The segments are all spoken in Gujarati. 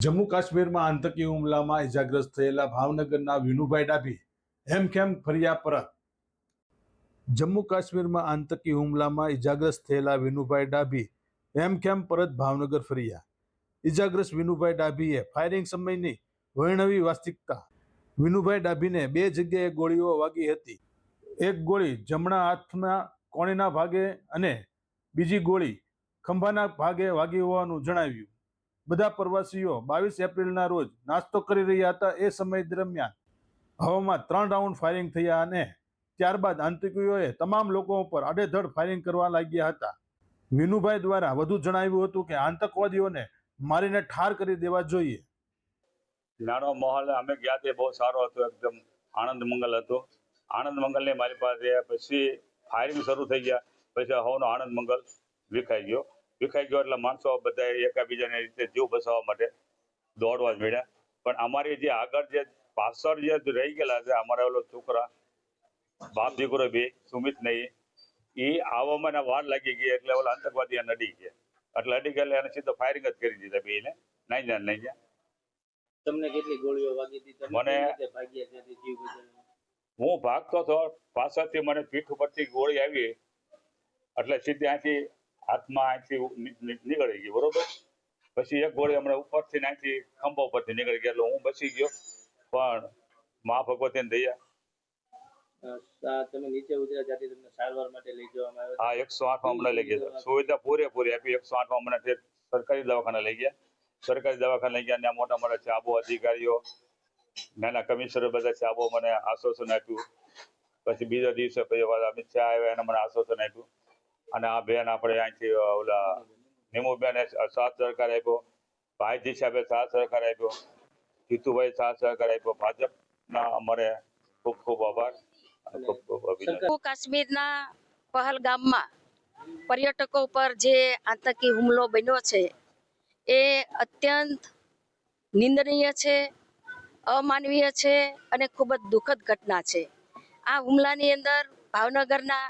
જમ્મુ કાશ્મીરમાં આતંકી હુમલામાં ઇજાગ્રસ્ત થયેલા ભાવનગરના વિનુભાઈ ડાભી હેમખેમ ફર્યા પરત? જમ્મુ કાશ્મીરમાં આતંકી હુમલામાં ઇજાગ્રસ્ત થયેલા વિનુભાઈ ડાભી હેમખેમ પરત ભાવનગર ફર્યા ઇજાગ્રસ્ત વિનુભાઈ ડાભીએ ફાયરિંગ સમયની વર્ણવી વાસ્તવિકતા વિનુભાઈ ડાભીને બે જગ્યાએ ગોળીઓ વાગી હતી. એક ગોળી જમણા હાથના કોણીના ભાગે અને બીજી ગોળી ખંભાના ભાગે વાગી હોવાનું જણાવ્યું. બધા પ્રવાસીઓ બાવીસ એપ્રિલના રોજ નાસ્તો કરી રહ્યા હતા એ સમય દરમિયાન. હવામાં ત્રણ રાઉન્ડ ફાયરિંગ થયા અને ત્યારબાદ આતંકીઓએ તમામ લોકો ઉપર આડેધડ ફાયરિંગ કરવા લાગ્યા હતા. વિનુભાઈ દ્વારા વધુ જણાવ્યું હતું કે આતંકવાદીઓને મારીને ઠાર કરી દેવા જોઈએ. નાનો માહોલ, અમે ગયા તે બહુ સારો હતો, એકદમ આનંદ મંગલ હતો. આનંદ મંગલને મારી પાસે, પછી ફાયરિંગ શરૂ થઈ ગયા, પછી હવનો આનંદ મંગલ વિખાઈ ગયો. વિખાઈ ગયો એટલે માણસો બધા એકાબીજાને રીતે જીવ બસાવવા માટે દોડવા જ મળ્યા પણ અમારી જે આગળ જે પાછળ જે રહી ગયેલા છે અમારા ઓલો છોકરા બાપ દીકરો બે સુમિત નહીં એ આવવામાં વાર લાગી ગઈ એટલે ઓલા આતંકવાદી અડી ગયા. એટલે અડી ગયા એને સીધો ફાયરિંગ જ કરી દીધા બેને નહીં જાય નહીં જાય. તમને કેટલી ગોળીઓ વાગી હતી? મને- ભાગ્યા જીવ હું ભાગતો હતો પાછળથી મને પીઠ ઉપરથી ગોળી આવી. એટલે સીધી અહીંથી હાથમાં અહીંથી નીકળી ગઈ બરોબર? પછી એક ગોળી હમણાં ઉપરથી અહીંથી ખંભા ઉપરથી નીકળી ગઈ એટલે હું બચી ગયો. પણ મા ભગવતીને દયા. તમે નીચે ઉતર્યા ત્યાંથી તમને સારવાર માટે લઈ જવામાં આવ્યા? આ એકસો આઠમાં હમણાં લઈ ગયા સુવિધા પૂરેપૂરી આપી એકસો આઠમાં હમણાં સરકારી દવાખાના લઈ ગયા. સરકારી દવાખાના લઈ ગયા ત્યાં મોટા મોટા ચાબો અધિકારીઓ નાના કમિશનર બધા ચાબો મને આશ્વાસન આપ્યું. પછી બીજા દિવસે પાછા અમિત શાહ આવ્યા એને મને આશ્વાસન આપ્યું. અને આ બેન આપણે અહીંથી ઓલા નિમુબેને સાથ સહકાર આપ્યો. ભાઈજી સાહેબે સાથ સહકાર આપ્યો. જીતુભાઈ સાથ સહકાર આપ્યો. ભાજપના અમારે ખૂબ ખૂબ આભાર કાશ્મીરના પહલગામમાં પર્યટકો પર જે આતંકી હુમલો બન્યો છે, એ અત્યંત નિંદનીય છે, અમાનવીય છે અને ખૂબ જ દુઃખદ ઘટના છે. આ હુમલાની અંદર ભાવનગરના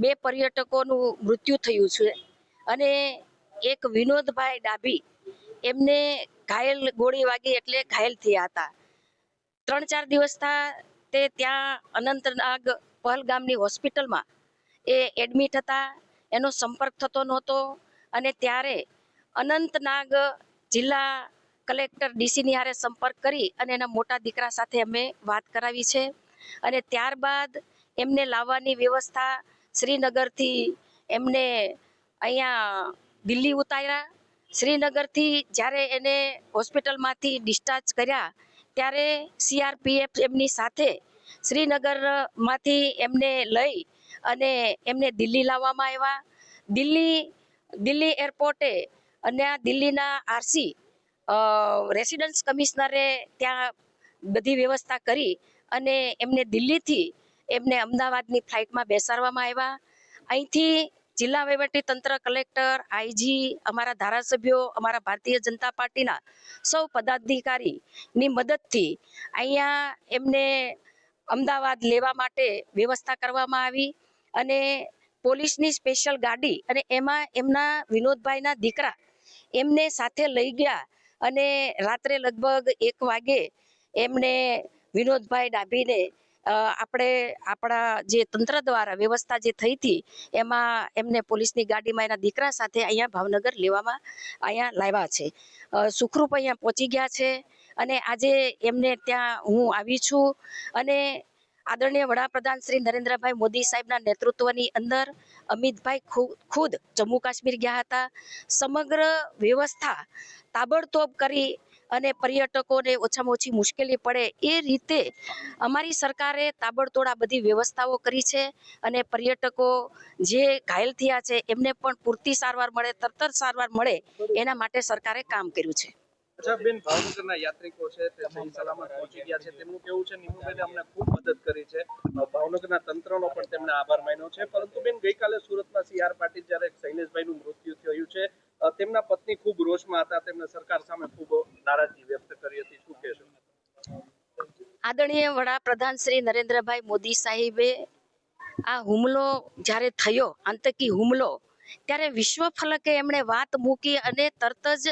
બે પર્યટકોનું મૃત્યુ થયું છે. અને એક વિનોદભાઈ ડાભી, એમને ઘાયલ ગોળી વાગી એટલે ઘાયલ થયા હતા. ત્રણ ચાર દિવસથી તે ત્યાં અનંતનાગ પહલગામની હોસ્પિટલમાં એ એડમિટ હતા. એનો સંપર્ક થતો નહોતો અને ત્યારે અનંતનાગ જિલ્લા કલેક્ટર ડીસીની હારે સંપર્ક કરી અને એના મોટા દીકરા સાથે અમે વાત કરાવી છે. અને ત્યારબાદ એમને લાવવાની વ્યવસ્થા શ્રીનગરથી એમને અહીંયા દિલ્હી ઉતાર્યા. શ્રીનગરથી જ્યારે એને હોસ્પિટલમાંથી ડિસ્ચાર્જ કર્યા, ત્યારે સીઆરપીએફ એમની સાથે શ્રીનગરમાંથી એમને લઈ અને એમને દિલ્હી લાવવામાં આવ્યા. દિલ્હી દિલ્હી એરપોર્ટે અને આ દિલ્હીના આરસી રેસિડન્સ કમિશનરે ત્યાં બધી વ્યવસ્થા કરી અને એમને દિલ્હીથી એમને અમદાવાદની ફ્લાઇટમાં બેસાડવામાં આવ્યા. અહીંથી જિલ્લા વહીવટી તંત્ર કલેક્ટર, આઈજી, અમારા ધારાસભ્યો, અમારા ભારતીય જનતા પાર્ટીના સૌ પદાધિકારીની મદદથી અહીંયા એમને અમદાવાદ લેવા માટે વ્યવસ્થા કરવામાં આવી અને પોલીસની સ્પેશિયલ ગાડી અને એમાં એમના વિનોદભાઈના દીકરા એમને સાથે લઈ ગયા અને રાત્રે લગભગ એક વાગે એમને વિનોદભાઈ ડાભીને આપણે આપણા જે તંત્ર દ્વારા વ્યવસ્થા જે થઈ હતી, એમાં એમને પોલીસની ગાડીમાં એના દીકરા સાથે અહીંયા ભાવનગર લેવામાં અહીંયા લાવ્યા છે. સુખરૂપ અહીંયા પહોંચી ગયા છે અને આજે એમને ત્યાં હું આવી છું અને આદરણીય વડાપ્રધાન શ્રી નરેન્દ્રભાઈ મોદી સાહેબના નેતૃત્વની અંદર અમિતભાઈ ખુદ જમ્મુ કાશ્મીર ગયા હતા. સમગ્ર વ્યવસ્થા તાબડતોબ કરી અને પર્યટકોને ઓછામાં ઓછી મુશ્કેલી પડે એ રીતે અમારી સરકારે તાબડતોડ આ બધી વ્યવસ્થાઓ કરી છે અને પર્યટકો જે ઘાયલ થયા છે, એમને પણ પૂરતી સારવાર મળે, તરત જ સારવાર મળે, એના માટે સરકારે કામ કર્યું છે. ભાવનગરના યાત્રિકો છે સલામત પહોંચી ગયા છે. તેમનું કેવું છે? અમને ખૂબ મદદ કરી છે. ભાવનગરના તંત્રનો પણ તેમણે આભાર માન્યો છે. પરંતુ બેન, ગઈકાલે સુરતમાં સીઆર પાટીલ જ્યારે શૈલેષભાઈનું મૃત્યુ થયું છે તેમના પત્ની ખૂબ રોષમાં હતા. તેમને સરકાર સામે ખૂબ આદરણીય વડાપ્રધાન શ્રી નરેન્દ્રભાઈ મોદી સાહેબે આ હુમલો જ્યારે થયો, આતંકી હુમલો, ત્યારે વિશ્વ ફલકે એમણે વાત મૂકી અને તરત જ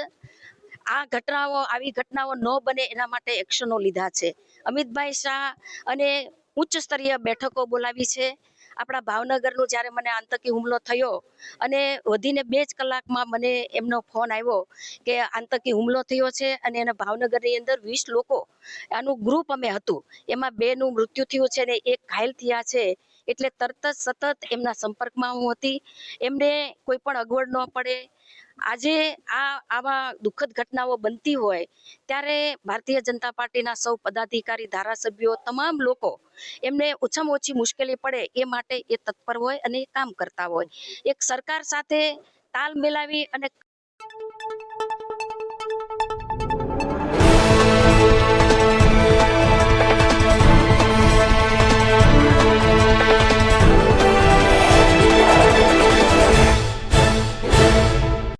આ ઘટનાઓ, આવી ઘટનાઓ ન બને એના માટે એક્શનો લીધા છે. અમિતભાઈ શાહ અને ઉચ્ચ સ્તરીય બેઠકો બોલાવી છે. આપણા ભાવનગરનું જ્યારે મને આતંકી હુમલો થયો અને વધીને બે જ કલાકમાં મને એમનો ફોન આવ્યો કે આતંકી હુમલો થયો છે અને એના ભાવનગરની અંદર વીસ લોકો આનું ગ્રુપ અમે હતું. એમાં બેનું મૃત્યુ થયું છે ને એક ઘાયલ થયા છે. એટલે તરત જ સતત એમના સંપર્કમાં હું હતી. એમને કોઈ પણ અગવડ ન પડે. આજે આ, આવા દુઃખદ ઘટનાઓ બનતી હોય, ત્યારે ભારતીય જનતા પાર્ટીના સૌ પદાધિકારી, ધારાસભ્યો, તમામ લોકો એમને ઓછામાં ઓછી મુશ્કેલી પડે એ માટે એ તત્પર હોય અને એ કામ કરતા હોય. એક સરકાર સાથે તાલ મિલાવી અને